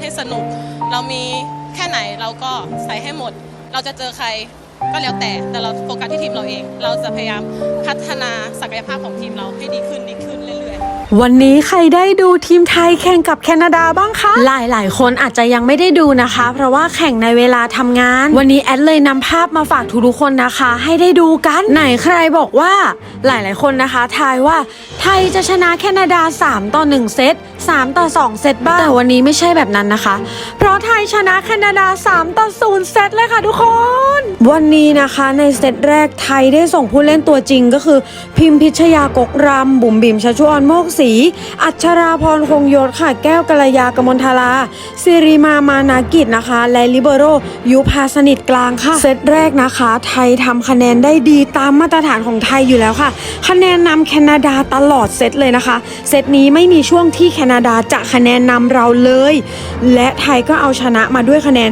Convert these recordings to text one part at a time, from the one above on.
นให้สนุก เรามีแค่ไหนเราก็ใส่ให้หมด เราจะเจอใครก็แล้วแต่แต่เราโฟกัสที่ทีมเราเอง เราจะพยายามพัฒนาศักยภาพของทีมเราให้ดีขึ้นดีขึ้นเรื่อยๆวันนี้ใครได้ดูทีมไทยแข่งกับแคนาดาบ้างคะ หลายหลายๆคนอาจจะยังไม่ได้ดูนะคะ เพราะว่าแข่งในเวลาทำงาน วันนี้แอดเลยนำภาพมาฝากทุกๆคนนะคะ ให้ได้ดูกัน ไหนใครบอกว่า หลายๆคนนะคะ ทายว่าไทยจะชนะแคนาดา 3 ต่อ 1 เซต 3 ต่อ 2 เซตบ้าง แต่วันนี้ไม่ใช่แบบนั้นนะคะ เพราะไทยชนะแคนาดา 3 ต่อ 0 เซตเลยค่ะทุกคน วันนี้นะคะในเซตแรกไทยได้ส่งผู้เล่นตัวจริงก็คือ พิมพิชยากกรำบุ๋มบิมชัชวอนโมกศรีอัชราพรคงยศค่ะแก้วกัลยากมลทาราสิริมามานากิจนะคะ และลิเบโรยุพาสนิทกลางค่ะ เซตแรกนะคะ ไทยทำคะแนนได้ดีตามมาตรฐานของไทยอยู่แล้วค่ะ คะแนนนำแคนาดาตลอดเซตเลยนะคะ เซตนี้ไม่มีช่วงที่แคนาดาจะคะแนนนำเราเลย และไทยก็เอาชนะมาด้วยคะแนน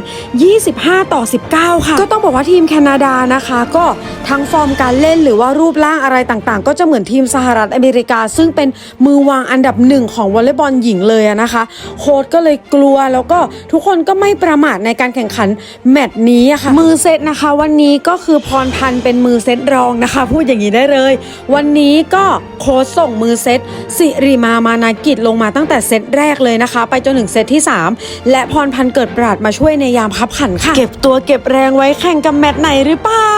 25 ต่อ 19 ค่ะ ก็ต้องบอกว่าทีมแคนาดานะคะ ก็ทั้งฟอร์มการเล่นหรือว่ารูปร่างอะไรต่างๆ ก็จะเหมือนทีมสหรัฐอเมริกา ซึ่งเป็นมือวางอันดับหนึ่งของวอลเลย์บอลหญิงเลยนะคะ โค้ชก็เลยกลัวแล้วก็ทุกคนก็ไม่ประมาทในการแข่งขันแมตช์นี้ค่ะ มือเซตนะคะ วันนี้ก็คือพรพันธ์เป็นมือเซตรองนะคะ พูดอย่างนี้ได้เลย วันนี้ก็โค้ชส่งมือเซตสิริมามานากิจลงมาตั้งแต่เซตแรกเลยนะคะ ไปจนถึงเซตที่ 3 และพรพันธ์เกิดปราดมาช่วยในยามคับขันค่ะ เก็บตัวเก็บแรงไว้แข่งกับแมตช์ไหนหรือเปล่า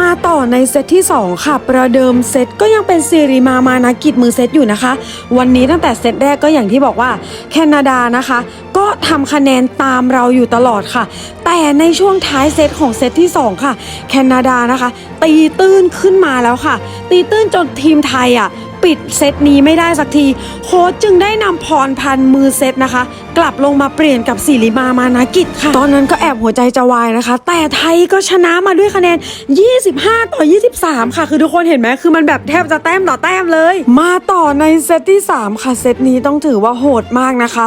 มาต่อในเซตที่ 2 ค่ะ ประเดิมเซตก็ยังเป็นสิริมามานากิจมือเซตอยู่นะคะ วันนี้ตั้งแต่เซตแรกก็อย่างที่บอกว่าแคนาดานะคะ ก็ทำคะแนนตามเราอยู่ตลอดค่ะ แต่ในช่วงท้ายเซตของเซตที่ 2 ค่ะ แคนาดานะคะ ตีตื้นขึ้นมาแล้วค่ะ ตีตื้นจนทีมไทยอะ ปิดเซตนี้ไม่ได้สักที โค้ชจึงได้นำพรพันมือเซตนะคะ กลับลงมาเปลี่ยนกับศิริมามานากิจค่ะ ตอนนั้นก็แอบหัวใจจะวายนะคะ แต่ไทยก็ชนะมาด้วยคะแนน 25 ต่อ 23 ค่ะ คือทุกคนเห็นไหมคือมันแบบแทบจะแต้มต่อแต้มเลย มาต่อในเซตที่ 3 ค่ะเซตนี้ต้องถือว่าโหดมากนะคะ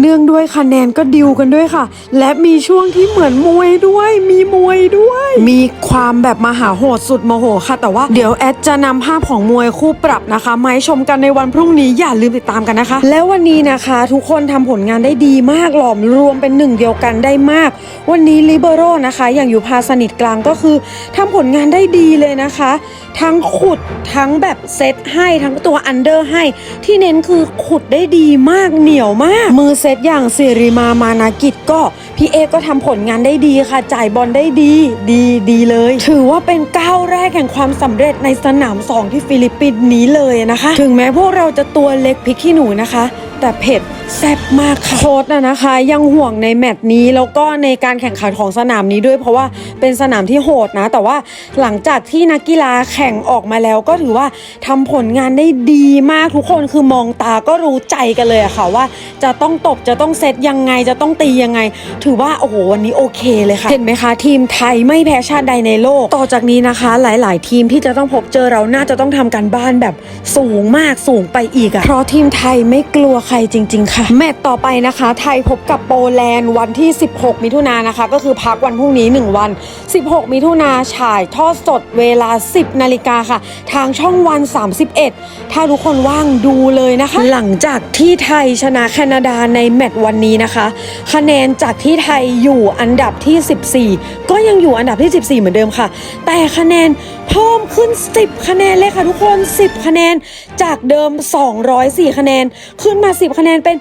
เนื่องด้วยคะแนนก็ดิวกันด้วยค่ะ และมีช่วงที่เหมือนมวยด้วย มีมวยด้วย มีความแบบมหาโหดสุดโมโหค่ะ แต่ว่าเดี๋ยวแอดจะนำภาพของมวยคู่ปรับนะคะมาให้ชมกันในวันพรุ่งนี้อย่าลืมติดตามกันนะคะ แล้ววันนี้นะคะ ทุกคนทำผลงานได้ดีมากหลอมรวมเป็นหนึ่งเดียวกันได้มาก วันนี้ลิเบโรนะคะ อย่างอยู่พาสนิทกลางก็คือทำผลงานได้ดีเลยนะคะ ทั้งขุดทั้งแบบเซตให้ทั้งตัวอันเดอร์ให้ ที่เน้นคือขุดได้ดีมากเหนียวมาก มือเซตอย่างสิริมามานากิจก็ พี่เอก็ทำผลงานได้ดีค่ะ จ่ายบอลได้ดีดีดีเลย ถือว่าเป็นก้าวแรกแห่งความสำเร็จในสนามสองที่ฟิลิปปินส์นี้เลยนะคะ ถึงแม้พวกเราจะตัวเล็กพริกขี้หนูนะคะแต่เผ็ดแซ่บมากค่ะโค้ดนะนะคะ ยังห่วงในแมตช์นี้แล้วก็ในการแข่งขันของสนามนี้ด้วย เพราะว่าเป็นสนามที่โหดนะ แต่ว่าหลังจากที่นักกีฬาแข่งออกมาแล้ว ก็ถือว่าทำผลงานได้ดีมากทุกคนคือมองตาก็รู้ใจกันเลยอะค่ะว่าจะต้องตบจะต้องเซตยังไงจะต้องตียังไงถือว่าโอ้โหวันนี้โอเคเลยค่ะ เห็นไหมคะ ทีมไทยไม่แพ้ชาติใดในโลก ต่อจากนี้นะคะ หลาย ๆ ทีมที่จะต้องพบเจอเราน่าจะต้องทำการบ้านแบบสูงมากสูงไปอีกอะเพราะทีมไทยไม่กลัวใครจริง ๆ ค่ะ แมตต์ต่อไปนะคะ ไทยพบกับโปแลนด์วันที่ 16 มิถุนายนนะคะ ก็คือพักวันพรุ่งนี้ 1 วัน 16 มิถุนาฉายทอดสดเวลา 10 นาฬิกาค่ะ ทางช่องวัน 31 ถ้าทุกคนว่างดูเลยนะคะ หลังจากที่ไทยชนะแคนาดาในแมตช์วันนี้นะคะ คะแนนจากที่ไทยอยู่อันดับที่ 14 ก็ยังอยู่อันดับที่ 14 เหมือนเดิมค่ะ แต่คะแนนเพิ่มขึ้น 10 คะแนนเลยค่ะทุกคน 10 คะแนนจากเดิม 204 คะแนน ขึ้นมา 10 คะแนนเป็น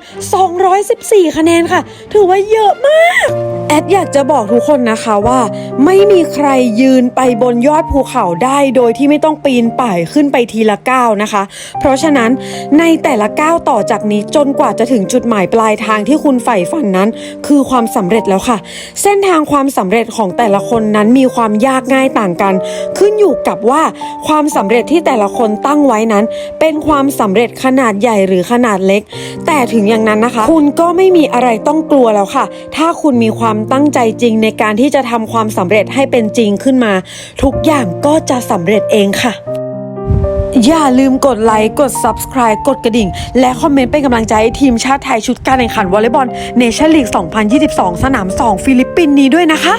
214 คะแนนค่ะ ถือว่าเยอะมาก แอดอยากจะบอกทุกคนนะคะว่า ไม่มีใครยืนไปบนยอดภูเขาได้โดยที่ไม่ต้องปีนป่ายขึ้นไปทีละก้าวนะคะ เพราะฉะนั้นในแต่ละก้าวต่อจากนี้จนกว่าจะถึงจุดหมายปลายทางที่คุณใฝ่ฝันนั้น คือความสำเร็จแล้วค่ะ เส้นทางความสำเร็จของแต่ละคนนั้นมีความยากง่ายต่างกัน ขึ้นอยู่กับว่าความสำเร็จที่แต่ละคนตั้งไว้นั้น เป็นความสำเร็จขนาดใหญ่หรือขนาดเล็ก แต่ถึงอย่างนั้นนะคะ คุณก็ไม่มีอะไรต้องกลัวแล้วค่ะ ถ้าคุณมีความตั้งใจจริงในการที่จะทำความสำเร็จให้เป็นจริงขึ้นมา ทุกอย่างก็จะสำเร็จเองค่ะ อย่าลืมกดไลค์ กด Subscribe กดกระดิ่ง และคอมเมนต์เป็นกำลังใจให้ทีมชาติไทยชุดการแข่งขันวอลเลย์บอลเนชั่นลีก 2022 สนาม 2 ฟิลิปปินส์นี้ด้วยนะคะ